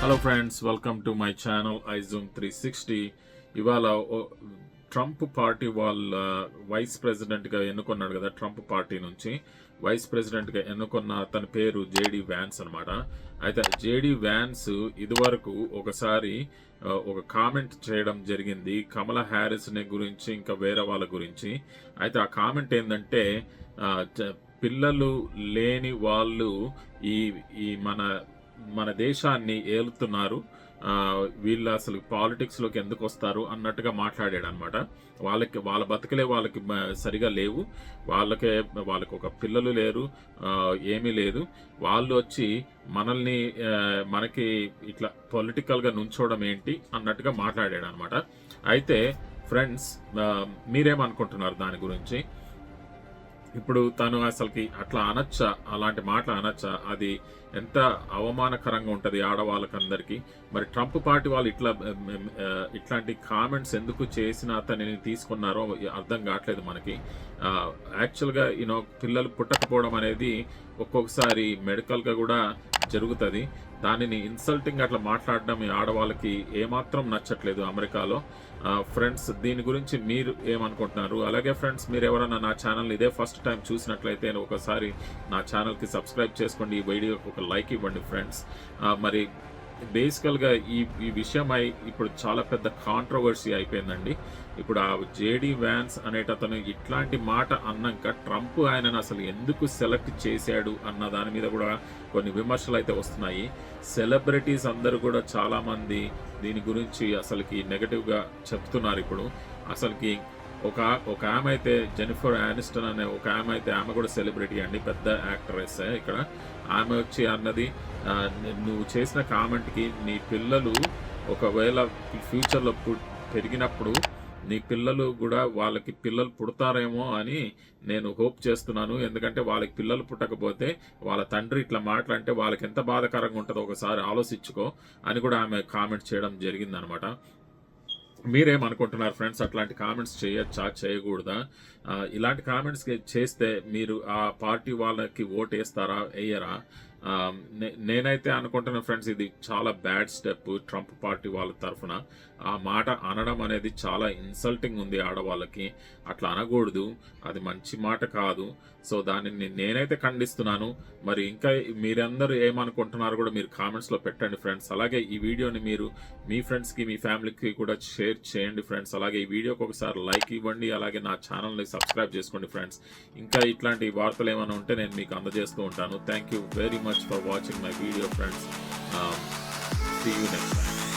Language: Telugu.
Hello friends welcome to my channel iZoom three sixty ఇవాళ ఓ- ట్రంప్ పార్టీ వాళ్ళ uh, వైస్ ప్రెసిడెంట్గా ఎన్నుకున్నాడు కదా ట్రంప్ పార్టీ నుంచి. వైస్ ప్రెసిడెంట్గా ఎన్నుకున్న తన పేరు జేడీ వ్యాన్స్ అనమాట అయితే జేడీ వ్యాన్స్ ఇదివరకు ఒకసారి uh, ఒక కామెంట్ చేయడం జరిగింది కమలా హ్యారిస్ని గురించి ఇంకా వేరే వాళ్ళ గురించి. అయితే ఆ కామెంట్ ఏంటంటే uh, పిల్లలు లేని వాళ్ళు ఈ ఈ మన మన దేశాన్ని ఏలుతున్నారు. వీళ్ళు అసలు పాలిటిక్స్లోకి ఎందుకు వస్తారు అన్నట్టుగా మాట్లాడాడు అనమాట వాళ్ళకి వాళ్ళ బతుకులే వాళ్ళకి సరిగా లేవు. వాళ్ళకే వాళ్ళకి ఒక పిల్లలు లేరు. ఏమీ లేదు. వాళ్ళు వచ్చి మనల్ని మనకి ఇట్లా పొలిటికల్గా నుంచోవడం ఏంటి అన్నట్టుగా మాట్లాడాడు అనమాట అయితే ఫ్రెండ్స్ మీరేమనుకుంటున్నారు దాని గురించి? ఇప్పుడు తను అసలుకి అట్లా అనొచ్చా? అలాంటి మాటలు అనొచ్చా? అది ఎంత అవమానకరంగా ఉంటుంది ఆడవాళ్ళకందరికీ. మరి ట్రంప్ పార్టీ వాళ్ళు ఇట్లా ఇట్లాంటి కామెంట్స్ ఎందుకు చేసిన అతనిని తీసుకున్నారో అర్థం కావట్లేదు మనకి. యాక్చువల్గా యూనో పిల్లలు పుట్టకపోవడం అనేది ఒక్కొక్కసారి మెడికల్గా కూడా జరుగుతుంది. దానిని ఇన్సల్టింగ్ అట్లా మాట్లాడడం ఈ ఆడవాళ్ళకి ఏమాత్రం నచ్చట్లేదు అమెరికాలో. ఫ్రెండ్స్ దీని గురించి మీరు ఏమనుకుంటున్నారు? అలాగే ఫ్రెండ్స్ మీరు ఎవరైనా నా ఛానల్ ఇదే ఫస్ట్ టైం చూసినట్లయితే ఒకసారి నా ఛానల్కి సబ్స్క్రైబ్ చేసుకోండి. ఈ వీడియోకి ఒక లైక్ ఇవ్వండి ఫ్రెండ్స్ మరి బేసికల్గా ఈ ఈ విషయం అయి ఇప్పుడు చాలా పెద్ద కాంట్రవర్సీ అయిపోయిందండి. ఇప్పుడు ఆ జేడీ వ్యాన్స్ అనేటతను ఇట్లాంటి మాట అన్నాక ట్రంప్ ఆయనను అసలు ఎందుకు సెలెక్ట్ చేశాడు అన్న దాని మీద కూడా కొన్ని విమర్శలు అయితే వస్తున్నాయి. సెలబ్రిటీస్ అందరూ కూడా చాలామంది దీని గురించి అసలుకి నెగటివ్గా చెప్తున్నారు ఇప్పుడు. అసలుకి ఒక ఒక ఆమె అయితే జెనిఫర్ యానిస్టన్ అనే ఒక ఆమె అయితే ఆమె కూడా సెలబ్రిటీ అండి. పెద్ద యాక్ట్రెస్ ఇక్కడ. ఆమె వచ్చి అన్నది నువ్వు చేసిన కామెంట్కి నీ పిల్లలు ఒకవేళ ఫ్యూచర్లో పెరిగినప్పుడు నీ పిల్లలు కూడా వాళ్ళకి పిల్లలు పుడతారేమో అని నేను హోప్ చేస్తున్నాను. ఎందుకంటే వాళ్ళకి పిల్లలు పుట్టకపోతే వాళ్ళ తండ్రి ఇట్లా మాట్లాడితే వాళ్ళకి ఎంత బాధాకరంగా ఉంటుందో ఒకసారి ఆలోచించుకో అని కూడా ఆమె కామెంట్ చేయడం జరిగిందనమాట. మీరేమనుకుంటున్నారు ఫ్రెండ్స్? అట్లాంటి కామెంట్స్ చేయొచ్చా? చేయకూడదా? ఇలాంటి కామెంట్స్ చేస్తే మీరు ఆ పార్టీ వాళ్ళకి ఓట్ వేస్తారా వేయరా? Um, నేనైతే అనుకుంటున్నా ఫ్రెండ్స్ ఇది చాలా బ్యాడ్ స్టెప్ ట్రంప్ పార్టీ వాళ్ళ తరఫున. ఆ మాట అనడం అనేది చాలా ఇన్సల్టింగ్ ఉంది ఆడవాళ్ళకి. అట్లా అనకూడదు. అది మంచి మాట కాదు. సో దానిని నేనైతే ఖండిస్తున్నాను. మరి ఇంకా మీరందరూ ఏమనుకుంటున్నారో కూడా మీరు కామెంట్స్లో పెట్టండి ఫ్రెండ్స్ అలాగే ఈ వీడియోని మీరు మీ ఫ్రెండ్స్కి మీ ఫ్యామిలీకి కూడా షేర్ చేయండి ఫ్రెండ్స్ అలాగే ఈ వీడియోకి ఒకసారి లైక్ ఇవ్వండి. అలాగే నా ఛానల్ని సబ్స్క్రైబ్ చేసుకోండి ఫ్రెండ్స్ ఇంకా ఇట్లాంటి వార్తలు ఏమైనా ఉంటే నేను మీకు అందజేస్తూ ఉంటాను. Thank you very much much for watching my video friends. Um, see you next time.